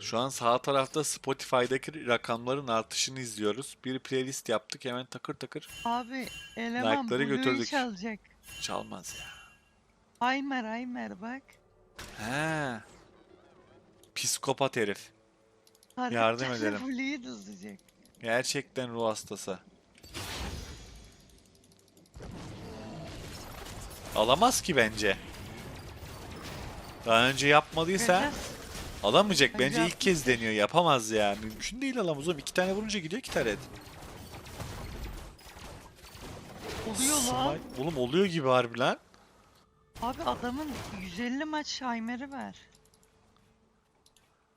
Şu an sağ tarafta Spotify'daki rakamların artışını izliyoruz. Bir playlist yaptık hemen takır takır Abi eleman Like'ları Blue'yu götürdük. çalacak. çalmaz ya. Aymer Aymer bak. He. Psikopat herif. Tarık Yardım edelim. Blue'yu. Gerçekten ruh hastası. Alamaz ki bence. Daha önce yapmadıysa Göreceğiz. Alamayacak. Bence ilk kez deniyor. Yapamaz ya. Mümkün değil alamaz oğlum. İki tane vurunca gidiyor ki taret. Oluyor lan. Smite- Oğlum oluyor gibi harbi lan. Abi adamın 150 maç Aymer'i ver.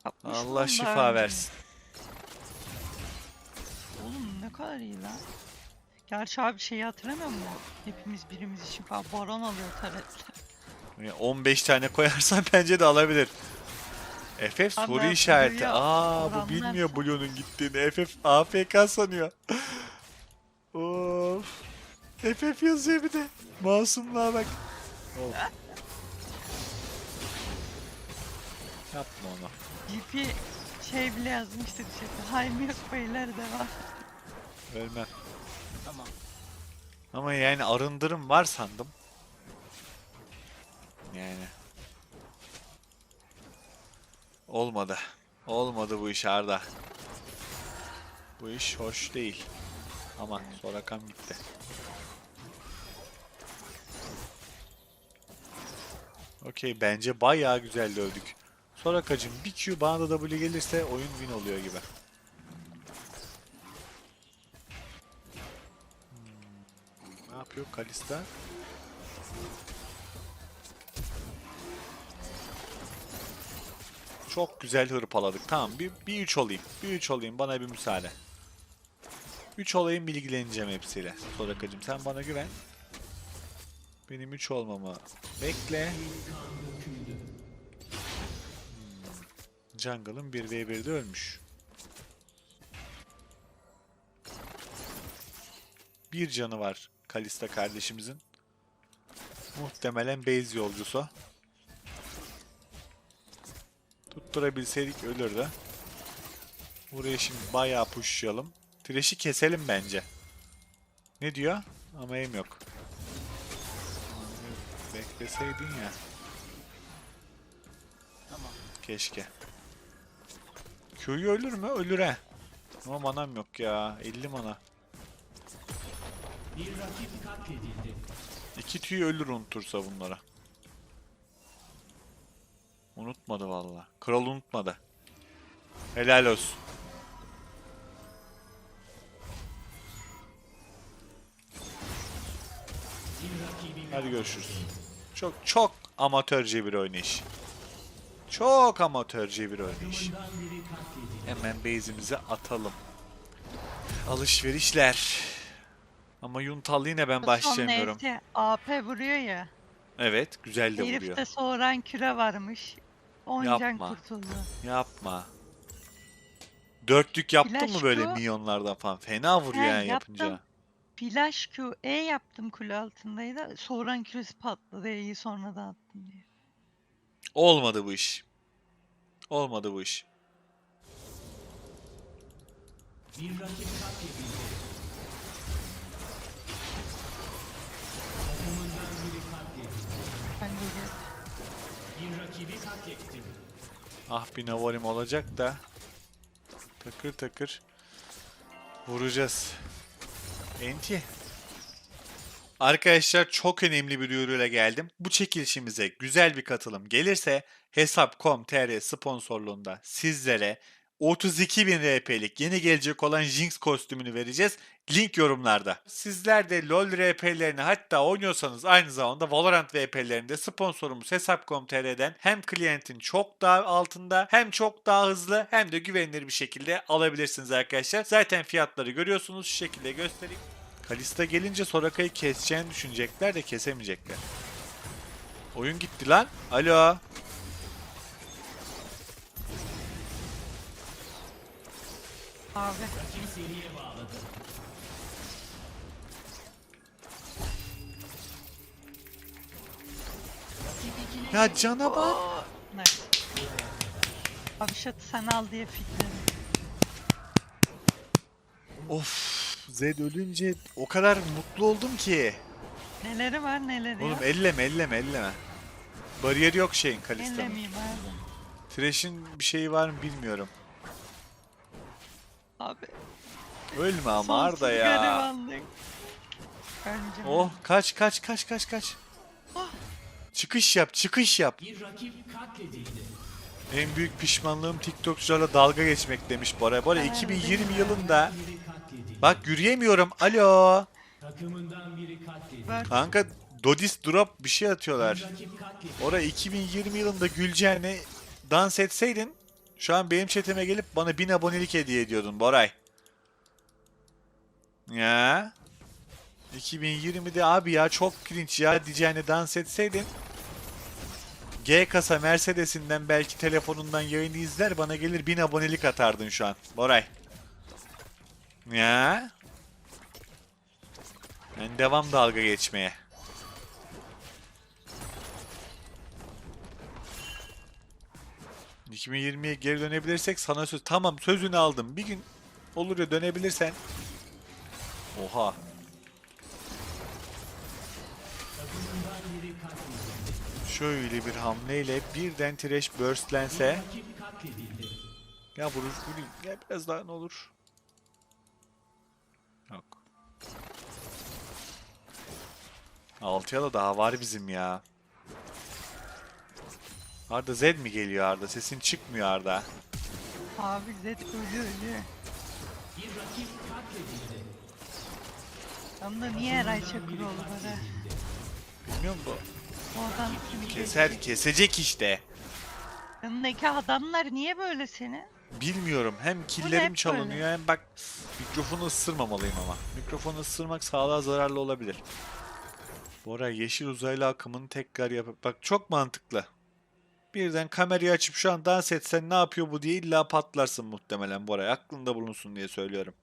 Yapmış Allah şifa önce. versin. Oğlum ne kadar iyi lan. Gerçi abi şeyi hatırlamıyor musun? Hepimiz birimiz için falan baron alıyor taretler. Yani 15 tane koyarsan bence de alabilir. FF soru işareti. Blue'ya Aa bu bilmiyor. Blue'nun gittiğini. FF AFK sanıyor. of. FF yazıyor bir de. Masumluğa bak. Of. Yapma onu. GP şey bile yazmıştı chatte. Haym yok beyler devam. Ölmem. Ama yani arındırım var sandım. Yani. Olmadı. Olmadı bu iş Arda. Bu iş hoş değil. Aman Sorakam gitti. Okey bence bayağı güzel dövdük. Sorakacım bir Q bana da W gelirse oyun win oluyor gibi. Ne yapıyor Kalista? Çok güzel hırpaladık. Tamam bir, bir 3 olayım. Bir 3 olayım. Bana bir müsaade. 3 olayım bilgileneceğim hepsiyle. Sorakacım sen bana güven. Benim 3 olmamı bekle. Hmm. Jungle'ın 1v1'de ölmüş. Bir canı var Kalista kardeşimizin. Muhtemelen base yolcusu. Tutturabilseydik ölürdü. Buraya şimdi bayağı pushlayalım. Thresh'i keselim bence. Ne diyor? Ama aim yok. Bekleseydin ya. Keşke. Q'yu ölür mü? Ölür he. Ama manam yok ya. 50 mana. İki tüy ölür unutursa bunlara. Unutmadı valla. Kral unutmadı. Helal olsun. Hadi görüşürüz. Çok çok amatörce bir oynayış. Çok amatörce bir oynayış. Hemen base'imize atalım. Alışverişler. Ama Yuntal yine ben başlayamıyorum. Son AP vuruyor ya. Evet, güzel de vuruyor. Herifte soğuran küre varmış. 10 can Yapma. kurtuldu. Yapma. Dörtlük yaptın mı Flash böyle Q. milyonlardan falan? Fena vuruyor He, yani yaptım. yapınca. Flash Q E yaptım kule altındaydı. Soğuran küresi patladı. E'yi sonradan attım diye. Olmadı bu iş. Olmadı bu iş. Ben Ah bir Navarim olacak da. Takır takır. Vuracağız. Enti. Arkadaşlar çok önemli bir duyuruyla geldim. Bu çekilişimize güzel bir katılım gelirse Hesap.com.tr sponsorluğunda sizlere 32.000 RP'lik yeni gelecek olan Jinx kostümünü vereceğiz. Link yorumlarda. Sizler de LoL RP'lerini hatta oynuyorsanız aynı zamanda Valorant RP'lerini de sponsorumuz Hesap.com.tr'den hem klientin çok daha altında hem çok daha hızlı hem de güvenilir bir şekilde alabilirsiniz arkadaşlar. Zaten fiyatları görüyorsunuz şu şekilde göstereyim. Kalista gelince Soraka'yı keseceğini düşünecekler de kesemeyecekler. Oyun gitti lan. Alo. Abi. Ya cana bak. Nice. Avşat'ı sen al diye fitledim. Of Zed ölünce o kadar mutlu oldum ki. Neleri var neleri Oğlum yok. elleme elleme elleme. Bariyer yok şeyin Kalista'nın. Ellemeyeyim abi. Thresh'in bir şeyi var mı bilmiyorum. Abi. Ölme ama sonsuz Arda ya. garibanlık. Bence. Oh kaç kaç kaç kaç kaç. Çıkış yap çıkış yap. En büyük pişmanlığım TikTokçularla dalga geçmek demiş Bora. Bora Evet, 2020 benim yılında bak yürüyemiyorum. Alo. Kanka Dodis drop bir şey atıyorlar. Ora 2020 yılında güleceğine dans etseydin şu an benim chatime gelip bana 1000 abonelik hediye ediyordun Boray. Ya. 2020'de abi ya çok cringe ya diyeceğine dans etseydin G kasa Mercedes'inden belki telefonundan yayını izler bana gelir 1000 abonelik atardın şu an Boray. Ya. Ben devam dalga geçmeye. ...2020'ye geri dönebilirsek sana söz... Tamam sözünü aldım. Bir gün olur ya dönebilirsen... Oha. Şöyle bir hamleyle birden Thresh burstlense... Ya vurur vurayım. Ya biraz daha ne olur? Yok. Altıya da daha var bizim ya. Arda Z mi geliyor Arda? Sesin çıkmıyor Arda. Abi Zed ölü ölü. Tam da niye Eray Çakıroğlu böyle? Bilmiyorum bu. Oradan kim Keser kesecek işte. Yanındaki adamlar niye böyle senin? Bilmiyorum. Hem hep killerim böyle. çalınıyor hem bak mikrofonu ısırmamalıyım ama. Mikrofonu ısırmak sağlığa zararlı olabilir. Bora yeşil uzaylı akımını tekrar yapıp bak çok mantıklı. Birden kamerayı açıp şu an dans etsen ne yapıyor bu diye illa patlarsın muhtemelen Bora. Aklında bulunsun diye söylüyorum.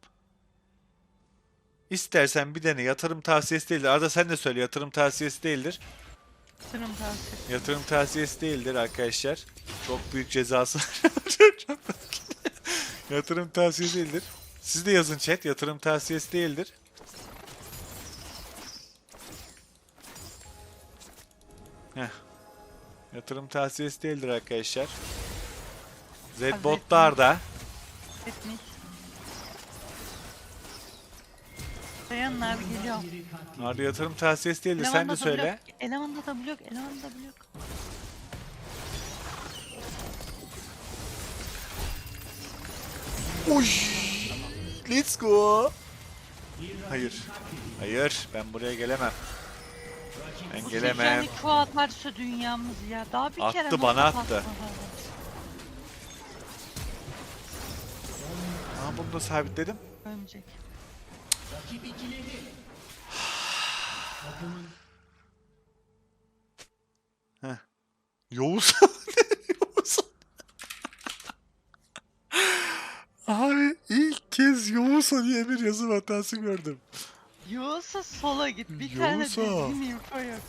İstersen bir dene yatırım tavsiyesi değildir. Arada sen de söyle yatırım tavsiyesi değildir. Sırım tavsiye. Yatırım tavsiyesi değildir arkadaşlar. Çok büyük cezası. yatırım tavsiyesi değildir. Siz de yazın chat. Yatırım tavsiyesi değildir. Heh. Yatırım tavsiyesi değildir arkadaşlar. Zbotlar da. Etmiş. Dayanın abi. Arda yatırım tavsiyesi değildir. Sen de Elemanda söyle. blok, Elemanda da blok, elemanda da blok. Uy! Let's go. Hayır. Hayır. Ben buraya gelemem. Ben gelemem. seçenek şu atarsa dünyamız ya. Daha bir Attı, kere mi bana attı. patladı? Aha bunu da sabitledim. Ölecek. Yavuz. Yavuz. Abi ilk kez Yavuz'a diye bir yazım hatası gördüm. Yoğursa sola git. Bir tane düzgün info yok.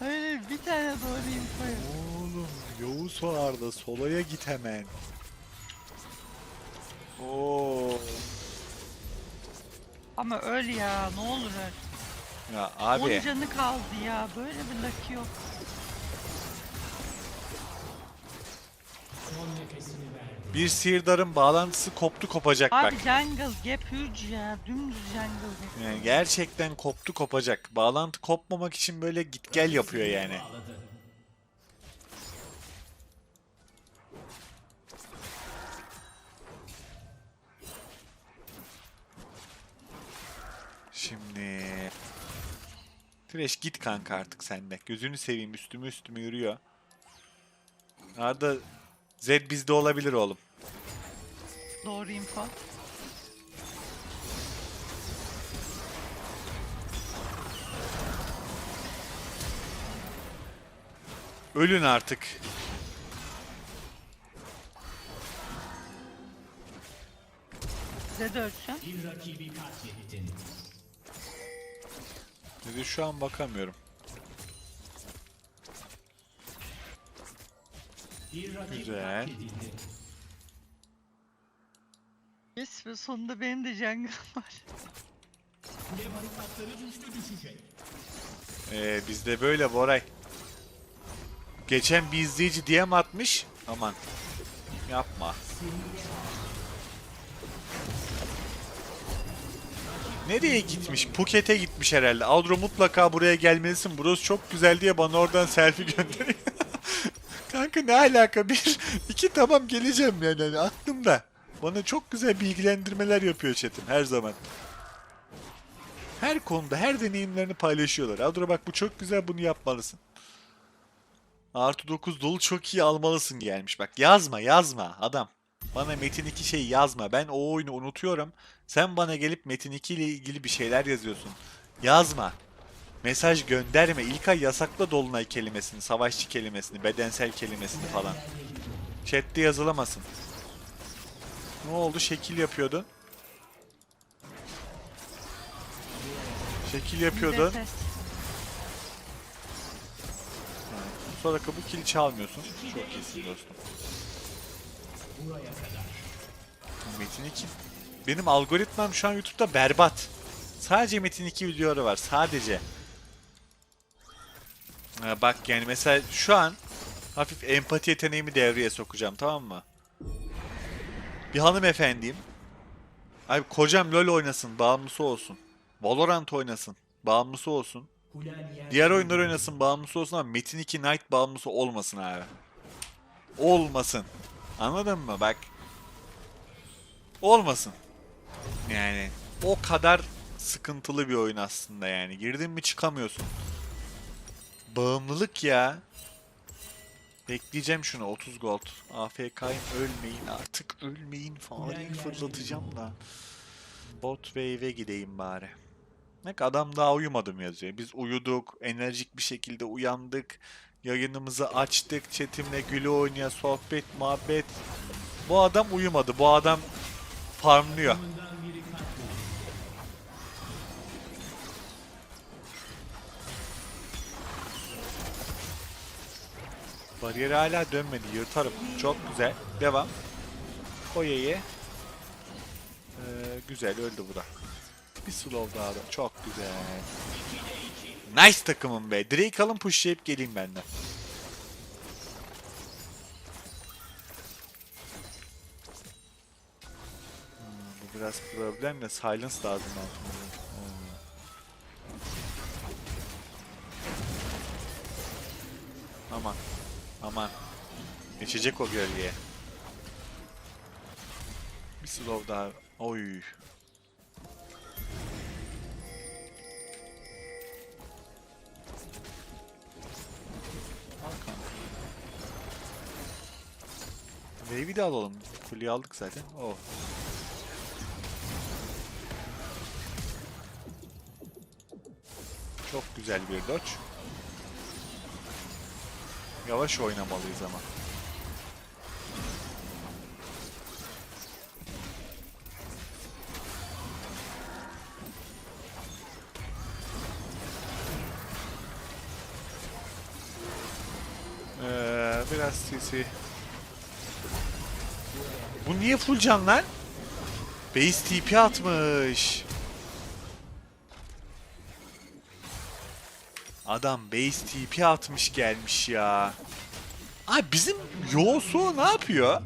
Öyle bir tane doğru info yok. Oğlum Yavuz o Arda solaya git hemen. Oo. Ama öl ya ne olur öl. Ya 10 abi canı kaldı ya. Böyle bir lucky yok. Bir sihirdarın bağlantısı koptu kopacak Abi bak. jungle gap huge ya. Dümdüz jungle gap. Yani gerçekten koptu kopacak. Bağlantı kopmamak için böyle git gel yapıyor yani. Şimdi Trash git kanka artık sende. Gözünü seveyim üstüme üstüme yürüyor. Arada Z bizde olabilir oğlum. Doğru info. Ölün artık. Size de ölsün. Dedi şu an bakamıyorum. Güzel. Yes ve sonunda benim de jungle'ım var. Ee, bizde böyle Boray. Geçen bir izleyici DM atmış. Aman. Yapma. Nereye gitmiş? Phuket'e gitmiş herhalde. Aldro mutlaka buraya gelmelisin. Burası çok güzel diye bana oradan selfie gönderiyor. Kanka ne alaka? Bir, iki tamam geleceğim yani. Hani aklımda. Bana çok güzel bilgilendirmeler yapıyor chatim her zaman. Her konuda her deneyimlerini paylaşıyorlar. Adro bak bu çok güzel bunu yapmalısın. Artı 9 dolu çok iyi almalısın gelmiş. Bak yazma yazma adam. Bana Metin 2 şey yazma. Ben o oyunu unutuyorum. Sen bana gelip Metin 2 ile ilgili bir şeyler yazıyorsun. Yazma. Mesaj gönderme. İlkay yasakla dolunay kelimesini, savaşçı kelimesini, bedensel kelimesini falan. Chat'te yazılamasın. Ne oldu? Şekil yapıyordun. Şekil ses. Sonra bu kili çalmıyorsun. Çok iyisin dostum. Metin 2. Benim algoritmam şu an YouTube'da berbat. Sadece Metin 2 videoları var. Sadece. Ha, bak yani mesela şu an hafif empati yeteneğimi devreye sokacağım tamam mı? Bir hanımefendiyim. Abi kocam LoL oynasın, bağımlısı olsun. Valorant oynasın, bağımlısı olsun. Diğer oyunlar oynasın bağımlısı olsun ama Metin 2 Night bağımlısı olmasın abi. Olmasın. Anladın mı? Bak. Olmasın. Yani o kadar sıkıntılı bir oyun aslında yani. Girdin mi çıkamıyorsun. Bağımlılık ya. Bekleyeceğim şunu 30 gold. AFK'yim ölmeyin artık ölmeyin fareyi fırlatacağım da. Bot wave'e gideyim bari. Bak adam daha uyumadım yazıyor. Biz uyuduk, enerjik bir şekilde uyandık. Yayınımızı açtık, chatimle gülü oynaya, sohbet, muhabbet. Bu adam uyumadı, bu adam farmlıyor. Bariyer hala dönmedi, yırtarım. Çok güzel, devam. Koye'ye. Ee, güzel, öldü bu da. Bir slow daha da. Çok güzel. Nice takımım be. Drake alın pushlayıp geleyim benden. Hmm, bu biraz problem de silence lazım altında. Geçecek o gölgeye. Bir slow daha. Oy. Wave'i de alalım. Kuleyi aldık zaten. Oh. Çok güzel bir dodge. Yavaş oynamalıyız ama. CC. Bu niye full can lan? Base TP atmış. Adam base TP atmış gelmiş ya. Abi bizim Yosu ne yapıyor?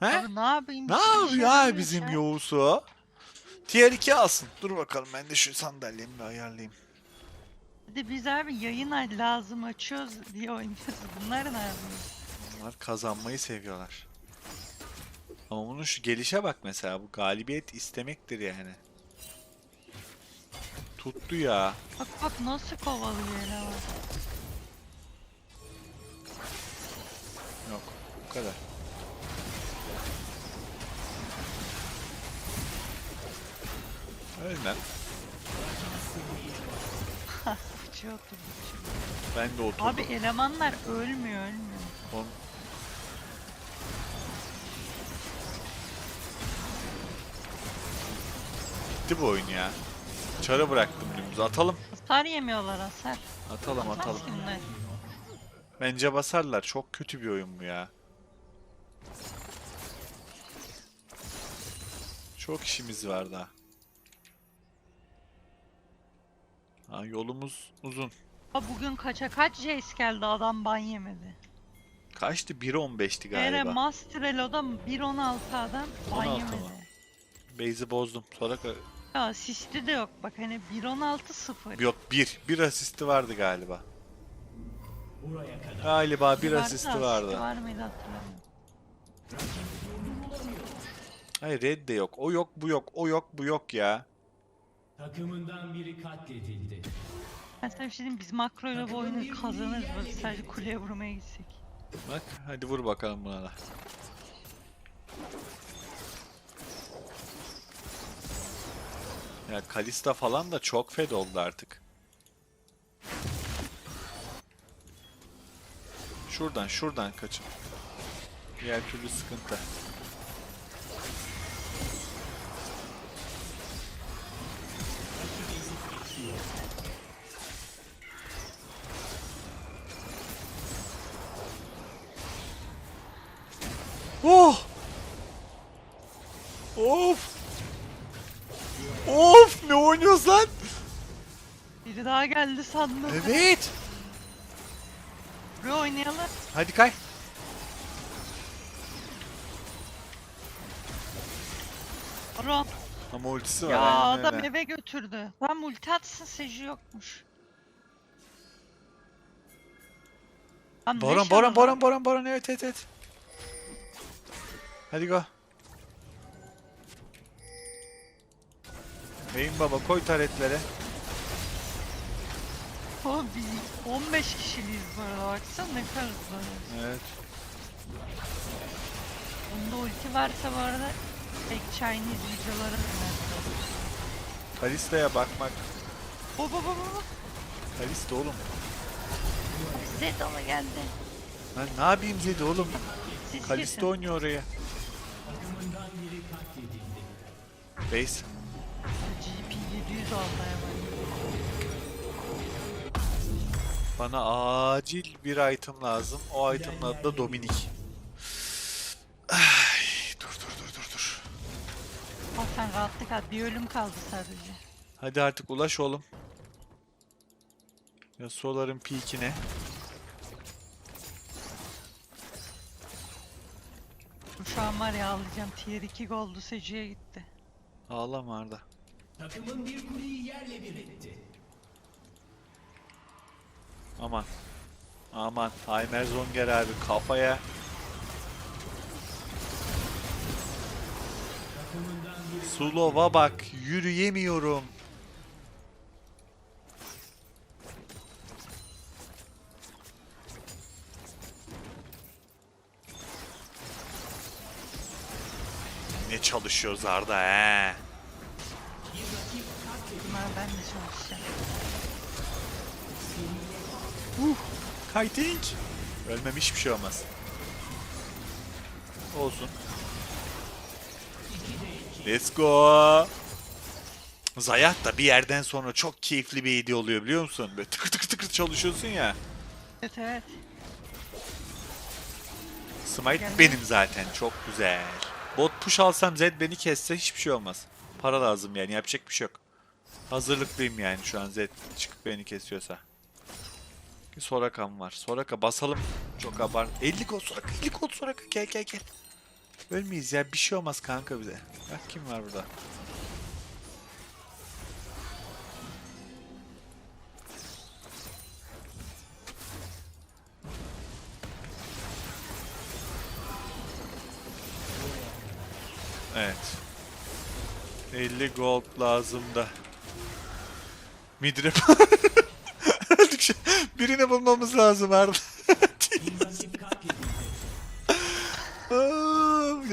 He? Abi ne yapayım? Ne şey yapıyor abi bizim. Yosu? Tier 2 alsın. Dur bakalım ben de şu sandalyemi ayarlayayım. Bir de biz abi yayın ay- lazım açıyoruz diye oynuyoruz. Bunlar ne yapıyor? Bunlar kazanmayı seviyorlar. Ama bunun şu gelişe bak mesela bu galibiyet istemektir yani. Tuttu ya. Bak bak nasıl kovalıyor hele bak. Yok. Bu kadar. Ölmem. Fıçı oturdu. Ben de oturdum. Abi elemanlar ölmüyor ölmüyor. Oğlum, Bitti bu oyun ya. Çarı bıraktım dümdüz. Atalım. Hasar yemiyorlar hasar. Atalım atalım. Nasıl bunlar? Bence basarlar. Çok kötü bir oyun bu ya. Çok işimiz var daha. Ha, yolumuz uzun. Ha bugün kaça kaç Jace geldi adam ban yemedi. Kaçtı? 1.15'ti Ere galiba. Master Elo'da 1.16 adam ban 16 yemedi. Base'i bozdum. Sonra Ya asisti de yok bak hani 1.16 0. yok 1. 1 asisti vardı galiba. Galiba bir asisti vardı. Var mıydı hatırlamıyorum. Hayır red de yok. O yok bu yok. O yok bu yok ya. Takımından biri katledildi. Ben sana bir şey diyeyim biz makroyla bu oyunu kazanırız böyle sadece kuleye vurmaya gitsek. Bak hadi vur bakalım buna da. Ya Kalista falan da çok fed oldu artık. Şuradan şuradan kaçın. Diğer türlü sıkıntı. Oh! Of! Of! Ne oynuyoruz lan? Biri daha geldi sandım. Evet! Buraya oynayalım. Hadi kay. Baron. Ama ultisi var. Ya aynen adam öyle. eve götürdü. Ben multi atsın Seju yokmuş. Lan ne Boran, Boran? Boran, Boran, Boran. Evet, evet, evet. Hadi go. Beyin baba koy taretlere. Oğlum biz 15 kişiliyiz bu arada baksana ne kadar hızlı. Evet. Bunda ulti varsa bu arada tek Chinese videoları. Kalista'ya bakmak. Baba baba baba. Kalista oğlum. Zed ona geldi. Ben ne yapayım dedi oğlum. Kalista oynuyor oraya. Base. GP 700 aldı hemen. Bana acil bir item lazım. O item'ın adı da Dominik. Ay, dur dur dur dur dur. Bak sen rahatlık al. Bir ölüm kaldı sadece. Hadi artık ulaş oğlum. Ya soların peak'ine. Şu an var ya ağlayacağım. Tier 2 goldu Seju'ya gitti. Ağlama Arda. Takımın bir kuleyi yerle bir etti. Aman. Aman. Heimer Zonger abi kafaya. Slow'a bak. Yürüyemiyorum. Çalışıyoruz Arda he? Bunlar ben de çalışacağım. Kiting. Ölmem hiçbir şey olmaz. Olsun. Let's go. Zayat da bir yerden sonra çok keyifli bir hediye oluyor biliyor musun? Böyle tıkır tıkır tıkır çalışıyorsun ya. Evet evet. Smite benim zaten çok güzel. Bot push alsam Zed beni kesse hiçbir şey olmaz. Para lazım yani yapacak bir şey yok. Hazırlıklıyım yani şu an Zed çıkıp beni kesiyorsa. Soraka'm var. Soraka basalım. Çok abart. 50 gol Soraka. 50 gol Soraka. Gel gel gel. Ölmeyiz ya. Bir şey olmaz kanka bize. Bak kim var burada. Evet. 50 gold lazım da. Öldükçe birini bulmamız lazım. Aa,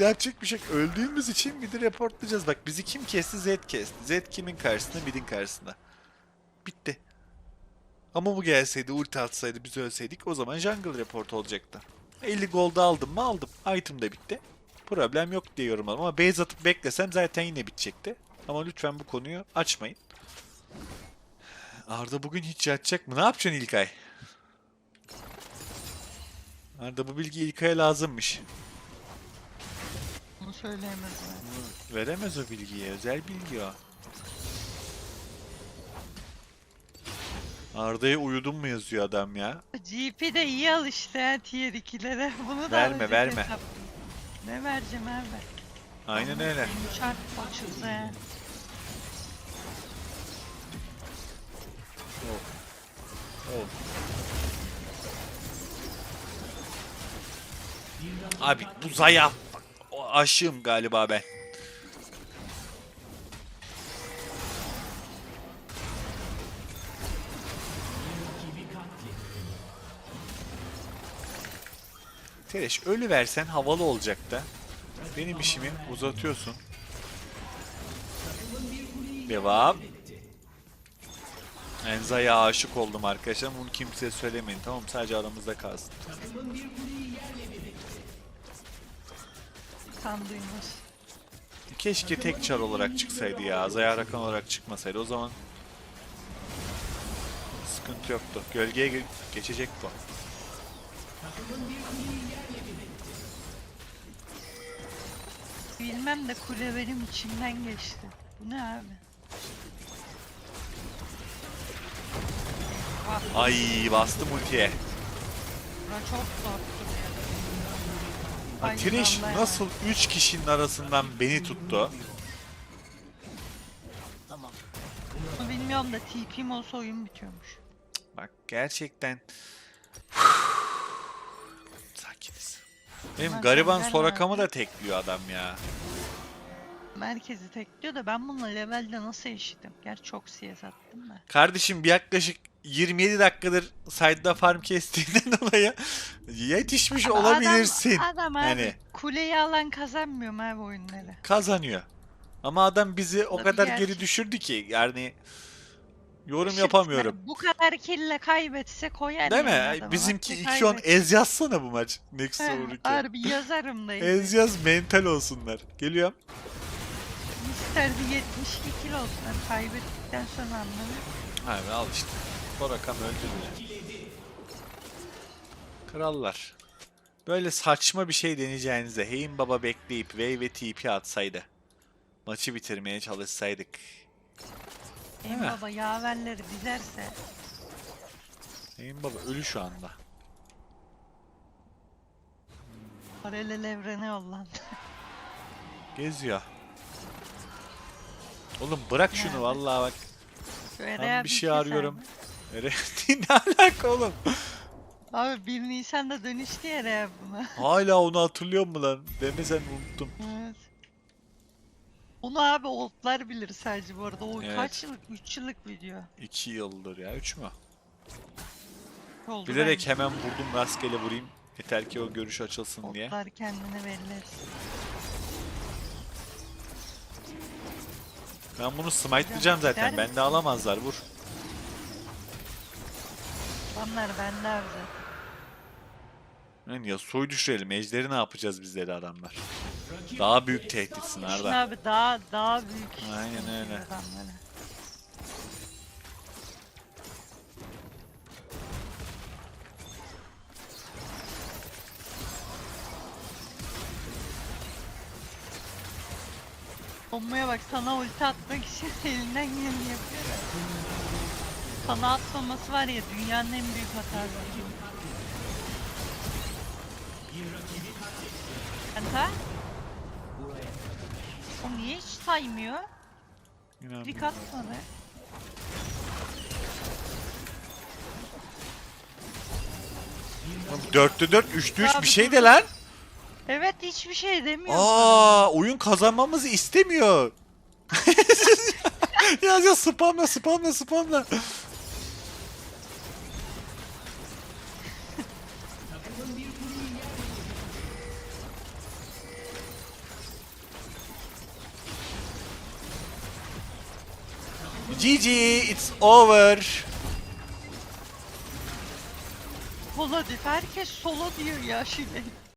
Yapacak bir şey. Öldüğümüz için midi reportlayacağız. Bak bizi kim kesti? Zed kesti. Zed kimin karşısında? Mid'in karşısında. Bitti. Ama bu gelseydi, ulti atsaydı, biz ölseydik o zaman jungle report olacaktı. 50 gold aldım mı aldım. Item de bitti. Problem yok diye yorumladım ama base atıp beklesem zaten yine bitecekti. Ama lütfen bu konuyu açmayın. Arda bugün hiç yatacak mı? Ne yapacaksın İlkay? Arda bu bilgi İlkay'a lazımmış. Bunu söyleyemez mi? Veremez o bilgiyi. Özel bilgi o. Arda'ya uyudun mu yazıyor adam ya. GP de iyi al işte tier 2'lere. Bunu da Verme, verme. hesap. Ne vereceğim abi? Aynen öyle. Çarp açılsa ya. Oh. Abi bu zayıf. Aşığım galiba ben. Tereş ölü versen havalı olacak da. Benim işimi uzatıyorsun. Devam. Enza'ya aşık oldum arkadaşlar. Bunu kimseye söylemeyin tamam? Sadece aramızda kalsın. Duymaz. Keşke tek çar olarak çıksaydı ya. Zaya Rakan olarak çıkmasaydı. O zaman sıkıntı yoktu. Gölgeye ge- geçecek bu. Bilmem de kule benim içimden geçti. Bu ne abi? Bak Ay bastım ultiye. bura çok zor. Ay, Trish vallahi nasıl 3 kişinin arasından beni tuttu? Bunu bilmiyorum da TP'm olsa oyun bitiyormuş. Bak gerçekten sakiniz. Benim gariban Sorakam'ı da tekliyor adam ya. Merkezi tekliyor da ben bununla levelde nasıl eşitim? Gerçi çok CS attım da. Kardeşim bir yaklaşık 27 dakikadır side'da farm kestiğinden dolayı yetişmiş Ama olabilirsin. Adam, adam abi Yani. kuleyi alan kazanmıyor mu abi oyunları? Kazanıyor. Ama adam bizi o Tabii kadar gerçek. geri düşürdü ki yani yorum Sırf yapamıyorum. Bu kadar kille kaybetse koyar Değil mi? yani. Bizimki Bak, 2-10 kaybet- ez yazsana bu maç. Next Heh, over 2. Harbi yazarım da. Ez yaz mental olsunlar. Geliyorum. İsterdi 72 kilo olsun. Hani kaybettikten sonra anlamı. Abi al işte. Sorakam öldü bile. Krallar. Böyle saçma bir şey deneyeceğinize Heyin Baba bekleyip Wave ve TP atsaydı. Maçı bitirmeye çalışsaydık. Mi? baba yaverleri dizerse Heyin Baba ölü şu anda. paralel evrene yollandı. Geziyor. Oğlum bırak şunu Nerede? vallahi bak. Ben Ereğe bir şey arıyorum. mi? Nereye? ne alaka oğlum? Abi 1 Nisan'da dönüştü ya Ereğe buna. Hala onu hatırlıyor mu lan? Demesen unuttum. evet. Onu abi oldlar bilir sadece bu arada. O Evet. kaç yıllık? 3 yıllık video. 2 yıldır ya. 3 mü? Oldu Bilerek bence. hemen vurdum rastgele vurayım. Yeter ki o görüş açılsın diye. Otlar belli etsin. Ben bunu smite'layacağım zaten. Gider Bende alamazlar. Vur. Adamlar bende abi zaten. Yani ya soy düşürelim. Ejderi ne yapacağız biz dedi adamlar. Daha büyük tehditsin Arda. abi daha daha büyük Aynen öyle. Bombaya bak sana ulti atmak için elinden geleni yapıyor. Sana atmaması var ya dünyanın en büyük hatası. Kanta? O niye hiç saymıyor? İnanmıyorum. Pik atmadı. Oğlum, Dörtte 4, üçte 3 Abi bir şey de lan. Evet hiçbir şey demiyor. Aa, oyun kazanmamızı istemiyor. Yaz yaz spamla spamla spamla. GG, it's over. Sola diyor. Herkes sola diyor ya şimdi.